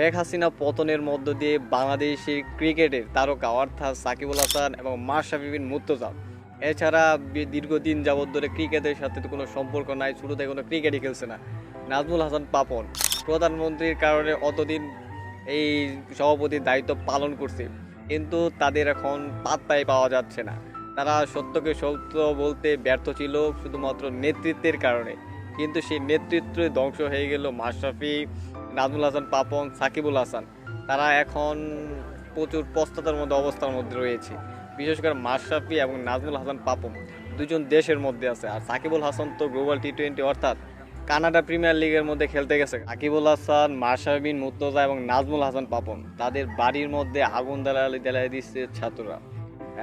শেখ হাসিনা পতনের মধ্য দিয়ে বাংলাদেশের ক্রিকেটের তারকা অর্থাৎ সাকিবুল হাসান এবং মাশরাফি বিন মুর্তজা। এছাড়া দীর্ঘদিন যাবৎ ধরে ক্রিকেটের সাথে তো কোনো সম্পর্ক নাই, শুরুতে কোনো ক্রিকেটই খেলছে না। নাজমুল হাসান পাপন, প্রধানমন্ত্রীর কারণে অতদিন এই সভাপতির দায়িত্ব পালন করছে, কিন্তু তাদের এখন পাত্তাই পাওয়া যাচ্ছে না। তারা সত্যকে সত্য বলতে ব্যর্থ ছিল শুধুমাত্র নেতৃত্বের কারণে, কিন্তু সেই নেতৃত্ব ধ্বংস হয়ে গেল মাশরাফি নাজমুল হাসান, পাপন, সাকিবুল হাসান, তারা এখন প্রচুর পস্ততার মধ্যে, অবস্থার মধ্যে রয়েছে। বিশেষ করে মাশরাফি এবং নাজমুল হাসান, পাপন দুজন দেশের মধ্যে আছে। আর সাকিবুল হাসান তো গ্লোবাল টি টোয়েন্টি অর্থাৎ কানাডা প্রিমিয়ার লিগের মধ্যে খেলতে গেছে। সাকিবুল হাসান মাশরাফি বিন মুর্তজা এবং নাজমুল হাসান, পাপন তাদের বাড়ির মধ্যে আগুন দালালি জ্বালিয়ে দিচ্ছে ছাত্ররা।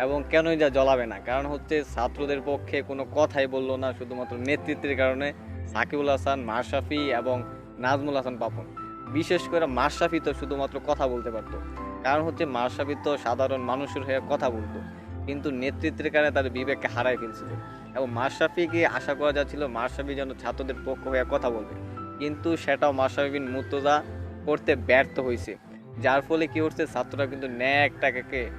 এবং কেনই যা জ্বলাবে না? কারণ হচ্ছে ছাত্রদের পক্ষে কোনো কথাই বলল না, শুধুমাত্র নেতৃত্বের কারণে সাকিবুল হাসান মাশরাফি এবং নাজমুল হাসান, পাপন। বিশেষ করে মাশরাফি তো শুধুমাত্র কথা বলতে পারতো। কারণ হচ্ছে মাশরাফি তো সাধারণ মানুষের হয়ে কথা বলতো। কিন্তু নেতৃত্বের কারণে তাদের বিবেককে হারাই ফেলছিল। এবং মাশরাফিকে আশা করা যাচ্ছিল মাশরাফি যেন ছাত্রদের পক্ষ হয়ে কথা বলবে। কিন্তু সেটাও মাশরাফি বিন মুর্তজা করতে ব্যর্থ হয়েছে। যার ফলে কি হচ্ছে, ছাত্ররা কিন্তু ন্যায় একটাকে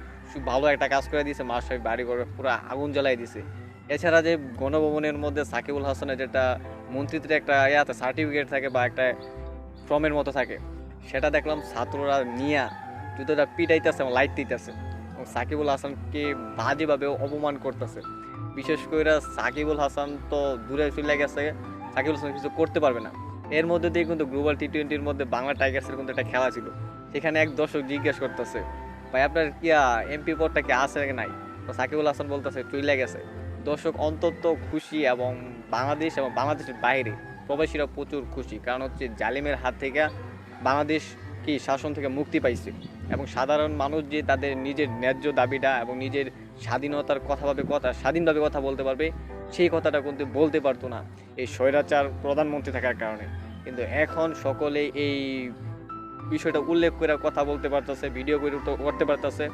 ভালো একটা কাজ করে দিয়েছে, মাশরাফি বাড়ি ঘরে পুরো আগুন জ্বালাই দিছে এছাড়া যে গণভবনের মধ্যে সাকিবুল হাসানের যেটা মন্ত্রিত্বের একটা ইয়াতে সার্টিফিকেট থাকে বা একটা ফর্মের মতো থাকে। সেটা দেখলাম ছাত্ররা নিয়া জুতোটা পিটাইতেছে এবং লাইট দিতেছে। এবং সাকিবুল হাসানকে বাজেভাবে অপমান করতেছে। বিশেষ করে সাকিবুল হাসান তো দূরে চলে গেছে, সাকিবুল হাসান কিছু করতে পারবে না। এর মধ্যে দিয়ে কিন্তু গ্লোবাল টি টোয়েন্টির মধ্যে বাংলা টাইগার্সের কিন্তু একটা খেলা ছিল। সেখানে এক দর্শক জিজ্ঞেস করতেছে, ভাই, আপনার কি এমপি পদটা কি আছে নাই? তো সাকিবুল হাসান বলতেছে, চলে গেছে। দর্শক অন্তত খুশি এবং বাংলাদেশ এবং বাংলাদেশের বাইরে প্রবাসীরা প্রচুর খুশি। কারণ হচ্ছে জালিমের হাত থেকে বাংলাদেশ কি শাসন থেকে মুক্তি পাইছে। এবং সাধারণ মানুষ যে তাদের নিজের ন্যায্য দাবিটা এবং নিজের স্বাধীনতার কথা ভাবে কথা, স্বাধীনভাবে কথা বলতে পারবে, সেই কথাটা কিন্তু বলতে পারতো না এই স্বৈরাচার প্রধানমন্ত্রী থাকার কারণে। কিন্তু এখন সকলে এই বিষয়টা উল্লেখ করে কথা বলতে পারতেছে ভিডিও করে করতে পারতেছে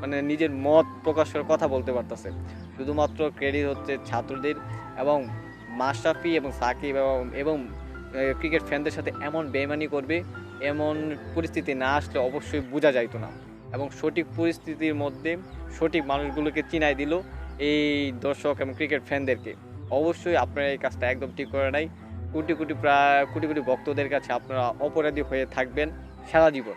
মানে নিজের মত প্রকাশ করে কথা বলতে পারতেছে। শুধুমাত্র ক্রেডিট হচ্ছে ছাত্রদের এবং মাশরাফি এবং সাকিব এবং ক্রিকেট ফ্যানদের সাথে এমন বেমানি করবে, এমন পরিস্থিতি না আসলে অবশ্যই বোঝা যাইতো না। এবং সঠিক পরিস্থিতির মধ্যে সঠিক মানুষগুলোকে চিনাই দিল এই দর্শক এবং ক্রিকেট ফ্যানদেরকে অবশ্যই আপনারা এই কাজটা একদম ঠিক করে নাই। কোটি কোটি প্রায় কোটি কোটি ভক্তদের কাছে আপনারা অপরাধী হয়ে থাকবেন সারা জীবন।